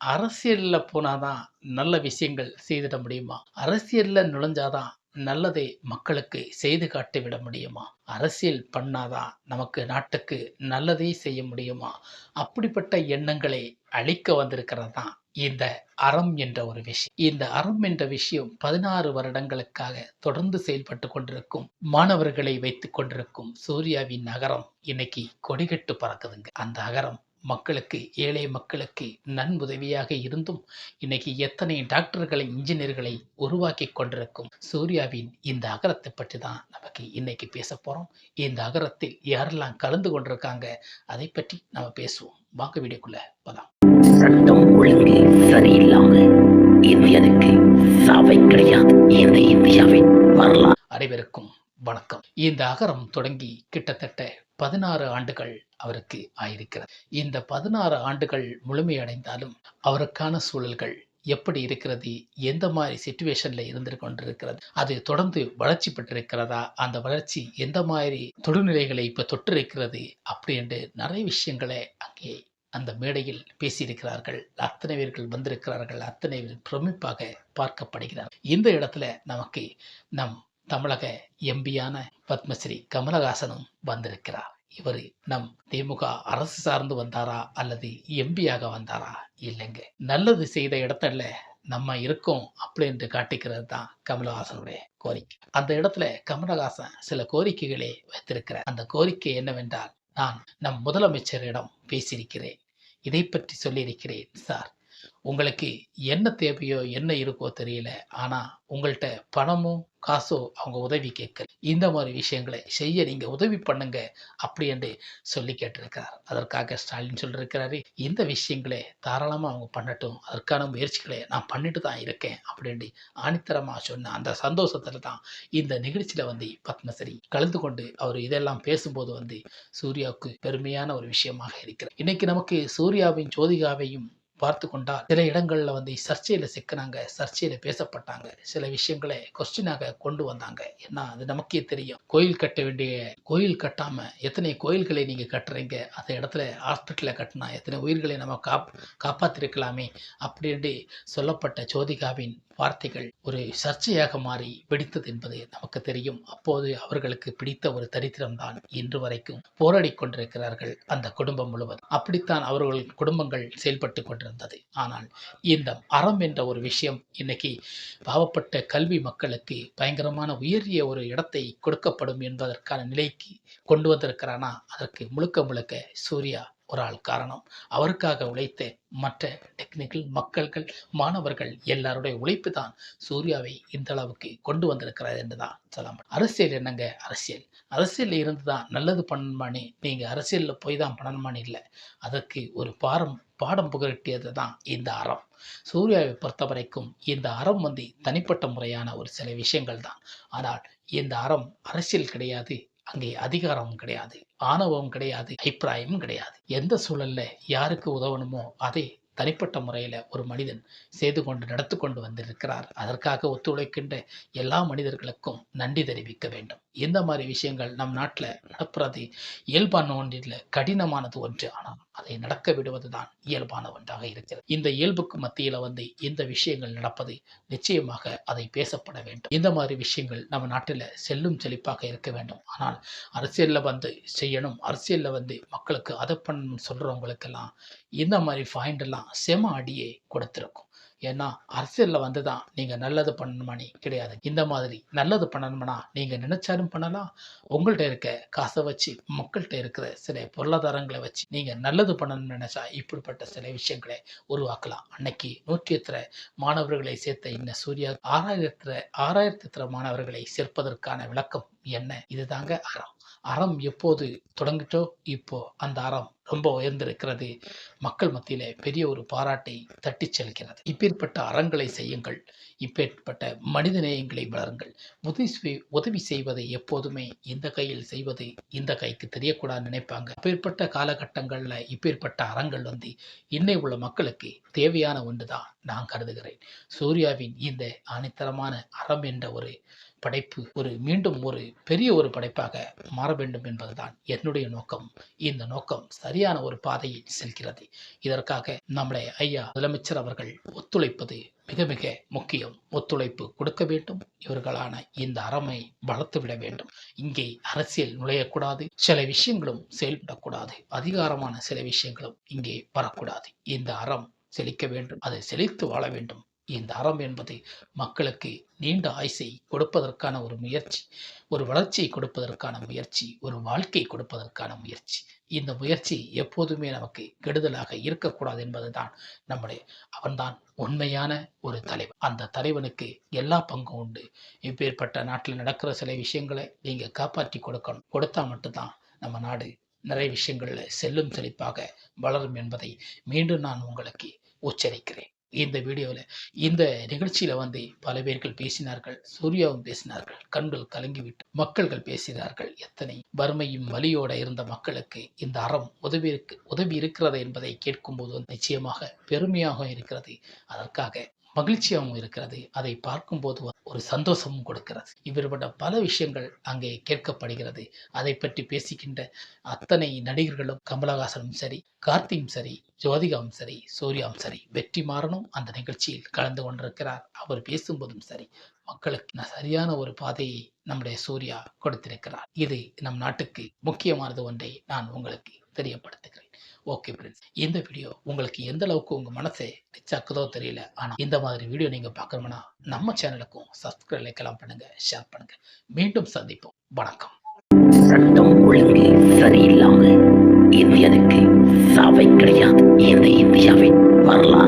அரசியலில் போனாதான் நல்ல விஷயங்கள் செய்திட முடியுமா? அரசியலில் நுழைஞ்சாதான் நல்லதை மக்களுக்கு செய்து காட்டி விட முடியுமா? அரசியல் பண்ணாதான் நமக்கு நாட்டுக்கு நல்லதே செய்ய முடியுமா? அப்படிப்பட்ட எண்ணங்களை அழிக்க வந்திருக்கிறது தான் இந்த அறம் என்ற ஒரு விஷயம். இந்த அறம் என்ற விஷயம் பதினாறு வருடங்களுக்காக தொடர்ந்து செயல்பட்டு கொண்டிருக்கும் மாணவர்களை வைத்துக் கொண்டிருக்கும் சூர்யாவின் நகரம் இன்னைக்கு கொடிகட்டு பறக்குதுங்க. அந்த அகரம் மக்களுக்கு ஏழை மக்களுக்கு நன்முதவியாக இருந்தும் இன்னைக்கு எத்தனை டாக்டர்களை இன்ஜினியர்களை உருவாக்கி கொண்டிருக்கும் சூர்யாவின் இந்த அகரத்தை பற்றி தான் நமக்கு இன்னைக்கு பேச போறோம். இந்த அகரத்தில் யாரெல்லாம் கலந்து கொண்டிருக்காங்க அதை பற்றி நம்ம பேசுவோம். வாங்க வீடியோக்குள்ள போலாம். சட்டம் ஒழுங்கு சரியில்லாம இந்தியனுக்கு சாவை கிடையாது. இந்த இந்தியாவின் வரலாறு. அனைவருக்கும் வணக்கம். இந்த அகரம் தொடங்கி கிட்டத்தட்ட பதினாறு ஆண்டுகள் அவருக்கு ஆயிருக்கிறது. இந்த பதினாறு ஆண்டுகள் முழுமையடைந்தாலும் அவருக்கான சூழல்கள் எப்படி இருக்கிறது? எந்த மாதிரி சுச்சுவேஷன்ல இருந்து கொண்டிருக்கிறது? அது தொடர்ந்து வளர்ச்சி பெற்றிருக்கிறதா? அந்த வளர்ச்சி எந்த மாதிரி தொடுநிலைகளை இப்ப தொட்டிருக்கிறது அப்படி என்று நிறைய விஷயங்களை அங்கே அந்த மேடையில் பேசியிருக்கிறார்கள். அத்தனை பேர்கள் வந்திருக்கிறார்கள். அத்தனை பேர் பிரமிப்பாக பார்க்கப்படுகிறார் இந்த இடத்துல நமக்கு நம் தமிழக எம்பியான பத்மஸ்ரீ கமலஹாசனும் வந்திருக்கிறார். இவர் நம் திமுக அரசு சார்ந்து வந்தாரா அல்லது எம்பியாக வந்தாரா? இல்லைங்க. நல்லது செய்த இடத்துல நம்ம இருக்கோம் அப்படின்னு காட்டிக்கிறது தான் கமலஹாசனுடைய கோரிக்கை. அந்த இடத்துல கமலஹாசன் சில கோரிக்கைகளை வைத்திருக்கிறார். அந்த கோரிக்கை என்னவென்றால் நான் நம் முதலமைச்சரிடம் பேசியிருக்கிறேன். இதை பற்றி சொல்லியிருக்கிறேன் சார். உங்களுக்கு என்ன தேவையோ என்ன இருக்கோ தெரியல. ஆனா உங்கள்கிட்ட பணமோ காசோ அவங்க உதவி கேட்கல. இந்த மாதிரி விஷயங்களை செய்ய நீங்க உதவி பண்ணுங்க அப்படி என்று சொல்லி கேட்டிருக்கிறார் அதற்காக ஸ்டாலின் சொல்லியிருக்கிறாரு இந்த விஷயங்களை தாராளமா அவங்க பண்ணட்டும். அதற்கான முயற்சிகளை நான் பண்ணிட்டு தான் இருக்கேன் அப்படின்னு ஆணித்தரமாக சொன்ன அந்த சந்தோஷத்துல தான் இந்த நிகழ்ச்சியில வந்து பத்மஸ்ரீ கலந்து கொண்டு அவர் இதெல்லாம் பேசும்போது வந்து சூர்யாவுக்கு பெருமையான ஒரு விஷயமாக இருக்கிறார் இன்னைக்கு நமக்கு சூர்யாவின் ஜோதிகாவையும் பார்த்து கொண்டால் சில இடங்கள்ல வந்து சர்ச்சையில சிக்கினாங்க சர்ச்சையில பேசப்பட்டாங்க. சில விஷயங்களை கொஸ்டினாக கொண்டு வந்தாங்க. ஏன்னா அது நமக்கே தெரியும். கோயில் கட்ட வேண்டிய கோயில் கட்டாம எத்தனை கோயில்களை நீங்க கட்டுறீங்க? அந்த இடத்துல ஹாஸ்பிட்டல கட்டினா எத்தனை உயிர்களை நம்ம காப் காப்பாத்திருக்கலாமே? அப்படின்னு சொல்லப்பட்ட ஜோதிகாவின் வார்த்தைகள் ஒரு சர்ச்சையாக மாறி வெடித்தது என்பது நமக்கு தெரியும். அப்போது அவர்களுக்கு பிடித்த ஒரு தரித்திரம்தான் இன்று வரைக்கும் போராடி கொண்டிருக்கிறார்கள் அந்த குடும்பம் முழுவதும். அப்படித்தான் அவர்கள் குடும்பங்கள் செயல்பட்டு இருந்தது. ஆனால் இந்த அறம் என்ற ஒரு விஷயம் இன்னைக்கு பாவப்பட்ட கல்வி மக்களுக்கு பயங்கரமான உயரிய ஒரு இடத்தை கொடுக்கப்படும் என்பதற்கான நிலைக்கு கொண்டு வந்திருக்கிறானா? அதற்கு முழுக்க முழுக்க சூர்யா ஒரு ஆள் காரணம். அவருக்காக உழைத்த மற்ற டெக்னிக்கல் மக்கள்கள் மாணவர்கள் எல்லாருடைய உழைப்பு தான் சூர்யாவை இந்த அளவுக்கு கொண்டு வந்திருக்கிறது என்றுதான் சொல்லலாம் அரசியல் என்னங்க அரசியல்? அரசியலில் இருந்து தான் நல்லது பண்ணணுமானே? நீங்க அரசியல்ல போய் தான் பண்ணணுமானு இல்லை. அதற்கு ஒரு பாரம் பாடம் புகழட்டியது தான் இந்த அறம். சூர்யாவை பொறுத்த வரைக்கும் இந்த அறம் வந்து தனிப்பட்ட முறையான ஒரு சில விஷயங்கள் தான். ஆனால் இந்த அறம் அரசியல் கிடையாது. அங்கே அதிகாரமும் கிடையாது ஆணவம் கிடையாது அபிப்பிராயமும் கிடையாது. எந்த சூழல்ல யாருக்கு உதவணுமோ அதை தனிப்பட்ட முறையில் ஒரு மனிதன் செய்து கொண்டு நடத்து கொண்டு வந்திருக்கிறார். அதற்காக ஒத்துழைக்கின்ற எல்லா மனிதர்களுக்கும் நன்றி தெரிவிக்க வேண்டும். எந்த மாதிரி விஷயங்கள் நம் நாட்டில் நடப்புறது இயல்பான ஒன்றில் கடினமானது ஒன்று ஆனால் அதை நடக்க விடுவது தான் இயல்பான ஒன்றாக இருக்கிறது. இந்த இயல்புக்கு மத்தியில் வந்து இந்த விஷயங்கள் நடப்பது? நிச்சயமாக அதை பேசப்பட வேண்டும். இந்த மாதிரி விஷயங்கள் நம்ம நாட்டில் செல்லும் செழிப்பாக இருக்க வேண்டும். ஆனால் அரசியலில் வந்து செய்யணும் அரசியலில் வந்து மக்களுக்கு அதை பண்ணணும் சொல்கிறவங்களுக்கெல்லாம் இந்த மாதிரி பாயிண்ட் எல்லாம் செம அடியே கொடுத்துருக்கும். ஏன்னா அரசியலில் வந்து தான் நீங்கள் நல்லது பண்ணணுமானி கிடையாது. இந்த மாதிரி நல்லது பண்ணணும்னா நீங்கள் நினைச்சாலும் பண்ணலாம். உங்கள்கிட்ட இருக்க காசை வச்சு மக்கள்கிட்ட இருக்கிற சில பொருளாதாரங்களை வச்சு நீங்கள் நல்லது பண்ணணும்னு நினைச்சா இப்படிப்பட்ட சில விஷயங்களை உருவாக்கலாம். அன்னைக்கு நூற்றி எத்தனை மாணவர்களை சேர்த்த இந்த சூர்யா ஆறாயிரத்துல ஆறாயிரத்தி எத்தனை மாணவர்களை சேர்ப்பதற்கான விளக்கம் என்ன? இதுதாங்க அறம். அறம் எப்போது தொடங்கிட்டோ இப்போ அந்த அறம் ரொம்ப உயர்ந்திருக்கிறது. மக்கள் மத்தியில் பெரிய ஒரு பாராட்டை தட்டி செல்கிறது. இப்பேற்பட்ட அறங்களை செய்யுங்கள். இப்பேற்பட்ட மனித நேயங்களை வளருங்கள். உதவி உதவி செய்வதை எப்போதுமே இந்த கையில் செய்வது இந்த கைக்கு தெரியக்கூடாதுன்னு நினைப்பாங்க. அப்பேற்பட்ட காலகட்டங்களில் இப்பேற்பட்ட அறங்கள் வந்து இன்னை உள்ள மக்களுக்கு தேவையான ஒன்று தான் நான் கருதுகிறேன். சூர்யாவின் இந்த ஆணித்தரமான அறம் என்ற ஒரு படைப்பு ஒரு மீண்டும் ஒரு பெரிய ஒரு படைப்பாக மாற வேண்டும் என்பதுதான் என்னுடைய நோக்கம். இந்த நோக்கம் சரியான ஒரு பாதையில் செல்கிறது. இதற்காக நம்முடைய ஐயா முதலமைச்சர் அவர்கள் ஒத்துழைப்பது மிக மிக முக்கியம். ஒத்துழைப்பு கொடுக்க வேண்டும். இவர்களான இந்த அறமை வளர்த்து விட வேண்டும். இங்கே அரசியல் நுழையக்கூடாது. சில விஷயங்களும் செயல்படக்கூடாது. அதிகாரமான சில விஷயங்களும் இங்கே வரக்கூடாது. இந்த அறம் செழிக்க வேண்டும். அது செழித்து வாழ வேண்டும். இந்த அறம் என்பது மக்களுக்கு நீண்ட ஆயுசை கொடுப்பதற்கான ஒரு முயற்சி ஒரு வளர்ச்சியை கொடுப்பதற்கான முயற்சி ஒரு வாழ்க்கை கொடுப்பதற்கான முயற்சி. இந்த முயற்சி எப்போதுமே நமக்கு கெடுதலாக இருக்கக்கூடாது என்பதுதான் நம்முடைய அவன்தான் உண்மையான ஒரு தலைவன். அந்த தலைவனுக்கு எல்லா பங்கும் உண்டு. இப்பேற்பட்ட நாட்டில் நடக்கிற சில விஷயங்களை நீங்கள் காப்பாற்றி கொடுக்கணும். கொடுத்தா மட்டும்தான் நம்ம நாடு நிறைய விஷயங்களில் செல்லும் செழிப்பாக வளரும் என்பதை மீண்டும் நான் உங்களுக்கு உச்சரிக்கிறேன். இந்த வீடியோவில் இந்த நிகழ்ச்சியில் வந்து பல பேர்கள் பேசினார்கள் சூர்யாவும் பேசினார்கள் கண்கள் கலங்கிவிட்டு மக்கள்கள் பேசினார்கள். எத்தனை வறுமையும் வலியோட இருந்த மக்களுக்கு இந்த அறம் உதவி இருக்கு உதவி இருக்கிறது என்பதை கேட்கும்போது நிச்சயமாக பெருமையாக இருக்கிறது. அதற்காக மகிழ்ச்சியாகவும் இருக்கிறது. அதை பார்க்கும்போது ஒரு சந்தோஷமும் கொடுக்கிறது. இவர்பட்ட பல விஷயங்கள் அங்கே கேட்கப்படுகிறது. அதை பற்றி பேசுகின்ற அத்தனை நடிகர்களும் கமலஹாசனும் சரி கார்த்தியும் சரி ஜோதிகாவும் சரி சூர்யாவும் சரி வெற்றி மாறனும் அந்த நிகழ்ச்சியில் கலந்து கொண்டிருக்கிறார். அவர் பேசும்போதும் சரி மக்களுக்கு சரியான ஒரு பாதையை நம்முடைய சூர்யா கொடுத்திருக்கிறார். இது நம் நாட்டுக்கு முக்கியமானது ஒன்றை நான் உங்களுக்கு தெரியப்படுத்துகிறேன். ஓகே ஃப்ரெண்ட்ஸ் இந்த வீடியோ உங்களுக்கு எந்த அளவுக்கு உங்க மனசை ரீச் ஆக்குதோ தெரியல. ஆனா இந்த மாதிரி வீடியோ நீங்க பார்க்கணும்னா நம்ம சேனலுக்கும் சப்ஸ்கிரைப் லைக்கெல்லாம் பண்ணுங்க ஷேர் பண்ணுங்க. மீண்டும் சந்திப்போம். வணக்கம். சட்டம் ஒழுங்கு சரியில்லாமல் இந்தியனுக்கு சாவை கிடையாது. இந்த இந்தியாவின் வரலாறு.